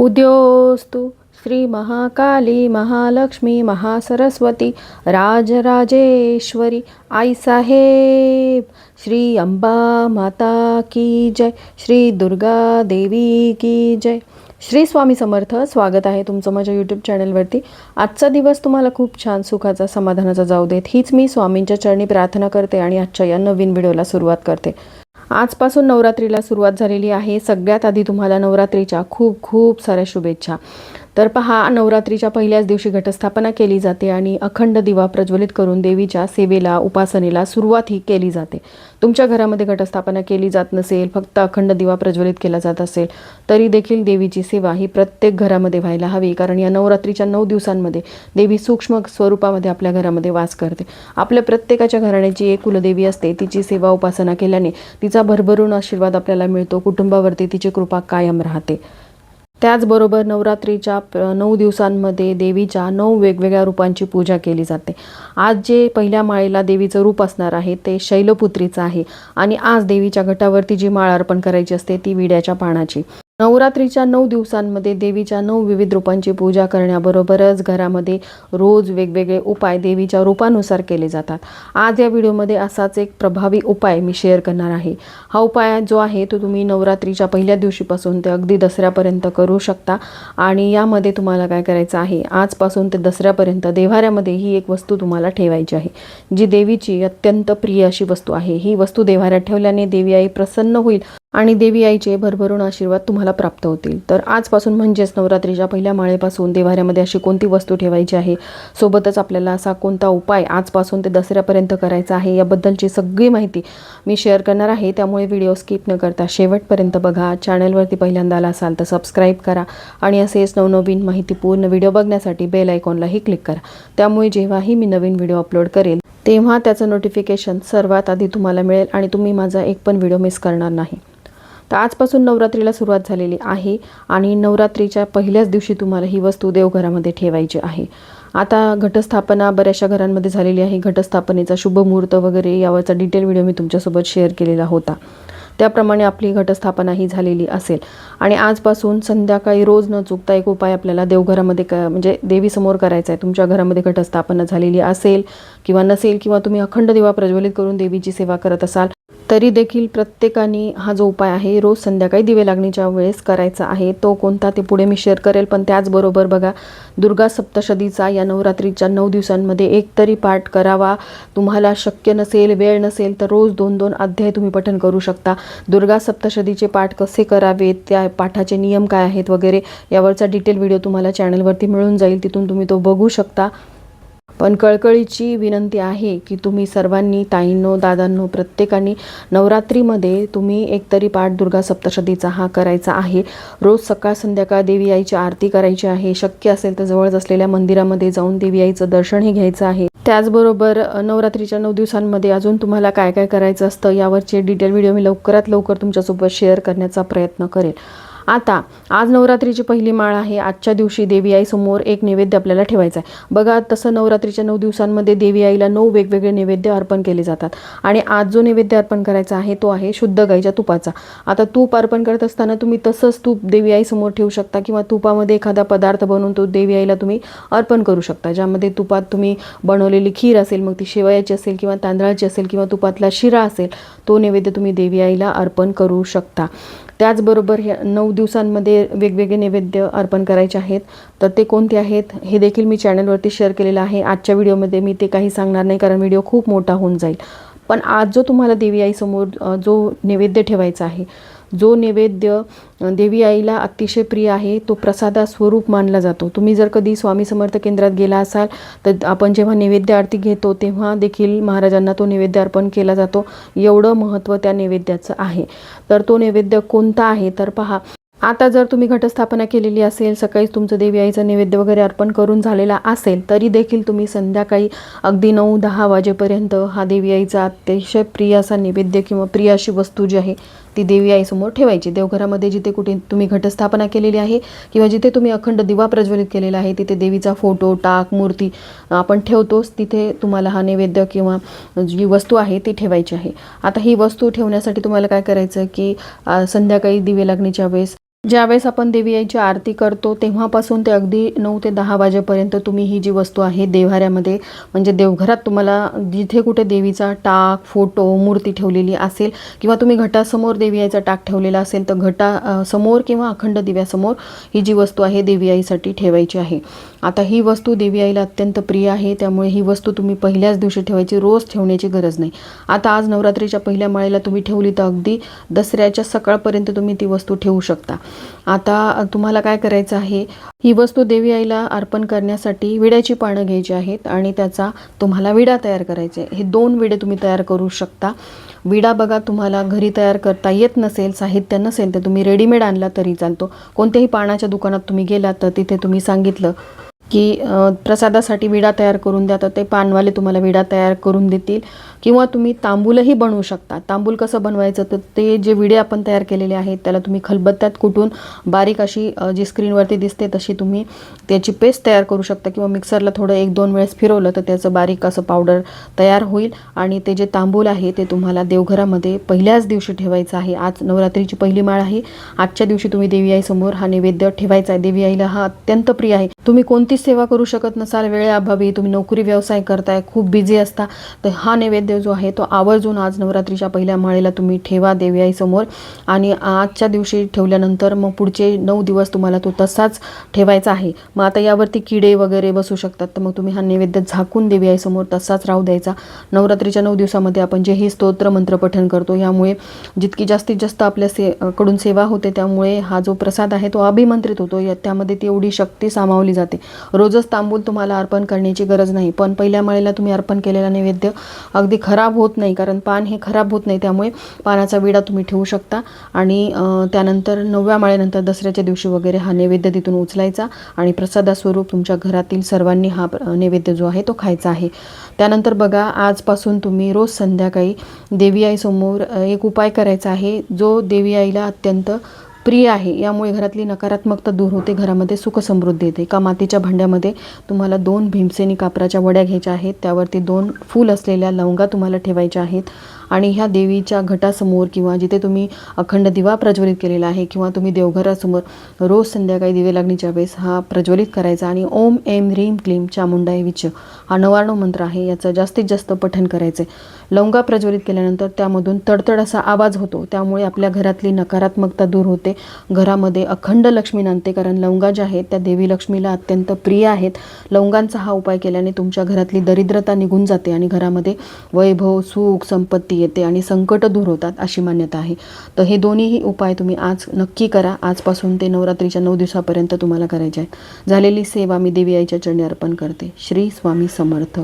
उद्योस्तु श्रीमहाकाली महालक्ष्मी महासरस्वती राजराजेश्वरी आईसाहेब श्री अंबा माता की जय श्री दुर्गा देवी की जय. श्री स्वामी समर्थ स्वागत आहे तुमचं माझ्या यूट्यूब चॅनलवरती आजचा दिवस तुम्हाला खूप छान सुखाचा समाधानाचा जाऊ देत. हीच मी स्वामींच्या चरणी प्रार्थना करते आणि आजच्या या नवीन व्हिडिओला सुरुवात करते. आजपासून नवरात्रीला सुरुवात झालेली आहे. सगळ्यात आधी तुम्हाला नवरात्रीच्या खूप खूप साऱ्या शुभेच्छा. तर पहा नवरात्रीच्या पहिल्याच दिवशी घटस्थापना केली जाते आणि अखंड दिवा प्रज्वलित करून देवीच्या सेवेला उपासनेला सुरुवात ही केली जाते. तुमच्या घरामध्ये घटस्थापना केली जात नसेल फक्त अखंड दिवा प्रज्वलित केला जात असेल तरी देखील देवीची सेवा ही प्रत्येक घरामध्ये व्हायला हवी कारण या नवरात्रीच्या नऊ दिवसांमध्ये देवी सूक्ष्म स्वरूपामध्ये आपल्या घरामध्ये वास करते. आपल्या प्रत्येकाच्या घराण्याची एक कुलदेवी असते तिची सेवा उपासना केल्याने तिचा भरभरून आशीर्वाद आपल्याला मिळतो कुटुंबावरती तिची कृपा कायम राहते. त्याचबरोबर नवरात्रीच्या प- नऊ दिवसांमध्ये देवीच्या नऊ वेगवेगळ्या रूपांची पूजा केली जाते. आज जे पहिल्या माळेला देवीचं रूप असणार आहे ते शैलपुत्रीचं आहे. आणि आज देवीच्या घटावरती जी माळ अर्पण करायची असते ती विड्याच्या पानाची. नवरात्रीच्या नऊ दिवसांमध्ये देवीच्या नऊ विविध रूपांची पूजा करण्याबरोबरच घरामध्ये रोज वेगवेगळे उपाय देवीच्या रूपानुसार केले जातात. आज या व्हिडिओमध्ये असाच एक प्रभावी उपाय मी शेअर करणार आहे. हा उपाय जो आहे तो तुम्ही नवरात्रीच्या पहिल्या दिवशीपासून ते अगदी दसऱ्यापर्यंत करू शकता आणि यामध्ये तुम्हाला काय करायचं आहे आजपासून ते दसऱ्यापर्यंत देव्हाऱ्यामध्ये ही एक वस्तू तुम्हाला ठेवायची आहे जी देवीची अत्यंत प्रिय अशी वस्तू आहे. ही वस्तू देव्हाऱ्यात ठेवल्याने देवी आई प्रसन्न होईल. आणि देवी आईचे भरभरून आशीर्वाद तुम्हाला प्राप्त होतील. तर आजपासून म्हणजेच नवरात्रीच्या पहिल्या माळेपासून देवाऱ्यामध्ये अशी कोणती वस्तू ठेवायची आहे? सोबतच आपल्याला असा कोणता उपाय आजपासून ते दसऱ्यापर्यंत करायचा आहे? याबद्दलची सगळी माहिती मी शेअर करणार आहे. त्यामुळे व्हिडिओ स्किप न करता शेवटपर्यंत बघा. चॅनलवरती पहिल्यांदा आला असाल तर सबस्क्राईब करा आणि असेच नवनवीन माहितीपूर्ण व्हिडिओ बघण्यासाठी बेल आयकॉनलाही क्लिक करा. त्यामुळे जेव्हाही मी नवीन व्हिडिओ अपलोड करेल तेव्हा त्याचं नोटिफिकेशन सर्वात आधी तुम्हाला मिळेल आणि तुम्ही माझा एक पण व्हिडिओ मिस करणार नाही. तर आजपासून नवरात्रीला सुरुवात झालेली आहे आणि नवरात्रीच्या पहिल्याच दिवशी तुम्हाला ही वस्तू देवघरामध्ये ठेवायची आहे. आता घटस्थापना बऱ्याचशा घरांमध्ये झालेली आहे. घटस्थापनेचा शुभ मुहूर्त वगैरे यावरचा डिटेल व्हिडिओ मी तुमच्यासोबत शेअर केलेला होता. त्याप्रमाणे आपली घटस्थापना ही झालेली असेल. आणि आजपासून संध्याकाळी रोज न चुकता एक उपाय आपल्याला देवघरामध्ये क म्हणजे देवीसमोर करायचा आहे तुमच्या घरामध्ये घटस्थापना झालेली असेल किंवा नसेल किंवा तुम्ही अखंड दिवा प्रज्वलित करून देवीची सेवा करत असाल तरी देखील प्रत्येकाने हा जो उपाय आहे रोज संध्याकाळी दिवे लागणीच्या वेळेस करायचा आहे. तो कोणता ते पुढे मी शेअर करेल पण त्याचबरोबर बघा दुर्गा सप्तशतीचा या नवरात्रीच्या नऊ दिवसांमध्ये एक तरी पाठ करावा. तुम्हाला शक्य नसेल वेळ नसेल तर रोज दोन दोन अध्याय तुम्ही पठन करू शकता. दुर्गा सप्तशतीचे पाठ कसे करावेत त्या पाठाचे नियम काय आहेत वगैरे यावरचा डिटेल व्हिडिओ तुम्हाला चॅनलवरती मिळून जाईल. तिथून तुम्ही तो बघू शकता. पण कळकळीची विनंती आहे की तुम्ही सर्वांनी ताईंनो दादांनो प्रत्येकाने नवरात्रीमध्ये तुम्ही एकतरी पाठ दुर्गा सप्तशतीचा हा करायचा आहे. रोज सकाळ संध्याकाळ देवी आईची आरती करायची आहे. शक्य असेल तर जवळच असलेल्या मंदिरामध्ये जाऊन देवी आईचं दर्शनही घ्यायचं आहे. त्याचबरोबर नवरात्रीच्या नऊ दिवसांमध्ये अजून तुम्हाला काय काय करायचं असतं यावरचे डिटेल व्हिडिओ मी लवकरात लवकर तुमच्यासोबत शेअर करण्याचा प्रयत्न करेल. आता आज नवरात्रीची पहिली माळ आहे. आजच्या दिवशी देवी आई समोर एक नैवेद्य आपल्याला ठेवायचा आहे. बघा तसं नवरात्रीच्या नऊ दिवसांमध्ये देवी आईला नऊ वेगवेगळे नैवेद्य अर्पण केले जातात. आणि आज जो नैवेद्य अर्पण करायचा आहे तो आहे शुद्ध गाईच्या तुपाचा. आता तूप अर्पण करत असताना तुम्ही तसंच तूप देवी आई समोर ठेवू शकता किंवा तुपामध्ये एखादा पदार्थ बनवून तो देवी आईला तुम्ही अर्पण करू शकता. ज्यामध्ये तुपात तुम्ही बनवलेली खीर असेल मग ती शेवयाची असेल किंवा तांदळाची असेल किंवा तुपातला शिरा असेल तो नैवेद्य तुम्ही देवी आईला अर्पण करू शकता. त्याचबरोबर ह्या नऊ दिवसांमध्ये वेगवेगळे नैवेद्य अर्पण करायचे आहेत. तर ते कोणते आहेत हे देखील मी चॅनलवरती शेअर केलेलं आहे. आजच्या व्हिडिओमध्ये मी ते काही सांगणार नाही कारण व्हिडिओ खूप मोठा होऊन जाईल. पण आज जो तुम्हाला देवी आईसमोर जो नैवेद्य ठेवायचा आहे जो नैवेद्य देवी आईला अतिशय प्रिय आहे तो प्रसादा स्वरूप मानला जातो. तुम्ही जर कधी स्वामी समर्थ केंद्रात गेला असाल तर आपण जेव्हा नैवेद्य आरती घेतो तेव्हा देखील महाराजांना तो नैवेद्य अर्पण केला जातो. एवढं महत्त्व त्या नैवेद्याचं आहे. तर तो नैवेद्य कोणता आहे? तर पहा आता जर तुम्ही घटस्थापना केलेली असेल सकाळीच तुमचं देवी आईचं नैवेद्य वगैरे अर्पण करून झालेला असेल तरी देखील तुम्ही संध्याकाळी अगदी नऊ दहा वाजेपर्यंत हा देवी आईचा अतिशय प्रिय असा नैवेद्य किंवा प्रिय अशी वस्तू जी आहे ती देवी आईसमोर ठेवायची. देवघरामध्ये जिथे कुठे तुम्ही घटस्थापना केलेली आहे किंवा जिथे तुम्ही अखंड दिवा प्रज्वलित केलेला आहे तिथे देवीचा फोटो टाक मूर्ती आपण ठेवतोच. तिथे तुम्हाला हा नैवेद्य किंवा जी वस्तू आहे ती ठेवायची आहे. आता ही वस्तू ठेवण्यासाठी तुम्हाला काय करायचं की संध्याकाळी दिवे लागण्याच्या वेळेस ज्यावेळेस आपण देवी आईची आरती करतो तेव्हापासून ते अगदी नऊ ते दहा वाजेपर्यंत तुम्ही ही जी वस्तू आहे देव्हाऱ्यामध्ये म्हणजे देवघरात तुम्हाला जिथे कुठे देवीचा टाक फोटो मूर्ती ठेवलेली असेल किंवा तुम्ही घटासमोर देवी आईचा टाक ठेवलेला असेल तर घटा समोर किंवा अखंड दिव्यासमोर ही जी वस्तू आहे देवी आईसाठी ठेवायची आहे. आता ही वस्तू देवी आईला अत्यंत प्रिय आहे त्यामुळे ही वस्तू तुम्ही पहिल्याच दिवशी ठेवायची रोज ठेवण्याची गरज नाही. आता आज नवरात्रीच्या पहिल्या माळेला तुम्ही ठेवली तर अगदी दसऱ्याच्या सकाळपर्यंत तुम्ही ती वस्तू ठेवू शकता. आता तुम्हाला काय करायचं आहे? ही वस्तू देवी आईला अर्पण करण्यासाठी विड्याची पानं घ्यायची आहेत आणि त्याचा तुम्हाला विडा तयार करायचा आहे. हे दोन विडे तुम्ही तयार करू शकता. विडा बघा तुम्हाला घरी तयार करता येत नसेल साहित्य नसेल तर तुम्ही रेडीमेड आणला तरी चालतो. कोणत्याही पानाच्या दुकानात तुम्ही गेलात तर तिथे तुम्ही सांगितलं की प्रसादासाठी विडा तयार करून द्या तर ते पानवाले तुम्हाला विडा तयार करून देतील. किंवा तुम्ही तांबूलही बनवू शकता. तांबूल कसं बनवायचं? तर ते जे विडे आपण तयार केलेले आहेत त्याला तुम्ही खलबत्त्यात कुटून बारीक अशी जी स्क्रीनवरती दिसते तशी तुम्ही त्याची पेस्ट तयार करू शकता. किंवा मिक्सरला थोडं एक दोन वेळेस फिरवलं तर त्याचं बारीक असं पावडर तयार होईल. आणि ते जे तांबूल आहे ते तुम्हाला देवघरामध्ये पहिल्याच दिवशी ठेवायचं आहे. आज नवरात्रीची पहिली माळ आहे. आजच्या दिवशी तुम्ही देवी आईसमोर हा नैवेद्य ठेवायचा आहे. देवी आईला हा अत्यंत प्रिय आहे. तुम्ही कोणतीच सेवा करू शकत नसाल वेळेअभावी तुम्ही नोकरी व्यवसाय करताय खूप बिझी असता तर हा नैवेद्य जो आहे तो आवर्जून आज नवरात्रीच्या पहिल्या माळेला तुम्ही ठेवा देवीआईसमोर आणि आजच्या दिवशी ठेवल्यानंतर मग पुढचे नऊ दिवस तुम्हाला तो तसाच ठेवायचा आहे. मग आता यावरती किडे वगैरे बसू शकतात तर मग तुम्ही हा नैवेद्य झाकून देवीआईसमोर तसाच राहू द्यायचा. नवरात्रीच्या नऊ दिवसामध्ये आपण जे हे स्तोत्र मंत्र पठण करतो यामुळे जितकी जास्तीत जास्त आपल्या से कडून सेवा होते त्यामुळे हा जो प्रसाद आहे तो अभिमंत्रित होतो. या त्यामध्ये ती एवढी शक्ती सामावली जाते. रोजच तांबूल तुम्हाला अर्पण करण्याची गरज नाही. पण पहिल्या माळेला तुम्ही अर्पण केलेला नैवेद्य अगदी खराब होत नाही कारण पान हे खराब होत नाही त्यामुळे पानाचा विडा तुम्ही ठेवू शकता. आणि त्यानंतर नवव्या माळेनंतर दसऱ्याच्या दिवशी वगैरे हा नैवेद्य तिथून उचलायचा आणि प्रसादास्वरूप तुमच्या घरातील सर्वांनी हा प्र- नैवेद्य जो आहे तो खायचा आहे. त्यानंतर बघा आजपासून तुम्ही रोज संध्याकाळी देवी आईसमोर एक उपाय करायचा आहे. जो देवी आईला अत्यंत प्रिय आहे. यामुळे घरातली नकारात्मकता दूर होते घरामध्ये सुख समृद्धी येते. एका मातीच्या भांड्यामध्ये तुम्हाला दोन भीमसेनी कापराच्या वड्या घ्यायच्या आहेत. त्यावरती दोन फूल असलेल्या लवंगा तुम्हाला ठेवायच्या आहेत. आणि ह्या देवीच्या घटासमोर किंवा जिथे तुम्ही अखंड दिवा प्रज्वलित केलेला आहे किंवा तुम्ही देवघरासमोर रोज संध्याकाळी दिवे लागणीच्या वेळेस हा प्रज्वलित करायचा आणि ओम एम ह्रीम क्लीम चामुंडाय विच हा नवाणव मंत्र आहे याचं जास्तीत जास्त पठण करायचं. लवंगा प्रज्वलित केल्यानंतर त्यामधून तडतड असा आवाज होतो त्यामुळे आपल्या घरातली नकारात्मकता दूर होते. घरामध्ये अखंड लक्ष्मी नांदते कारण लवंगा ज्या आहेत त्या देवी लक्ष्मीला अत्यंत प्रिय आहेत. लवंगांचा हा उपाय केल्याने तुमच्या घरातली दरिद्रता निघून जाते आणि घरामध्ये वैभव सुख संपत्ती येते आणि संकट दूर होतात अशी मान्यता आहे. तर हे दोन्हीही उपाय तुम्ही आज नक्की करा. आजपासून ते नवरात्रीच्या नऊ दिवसापर्यंत तुम्हाला करायचे आहेत. झालेली सेवा मी देवी आईच्या चरणी अर्पण करते. श्री स्वामी समर्थ.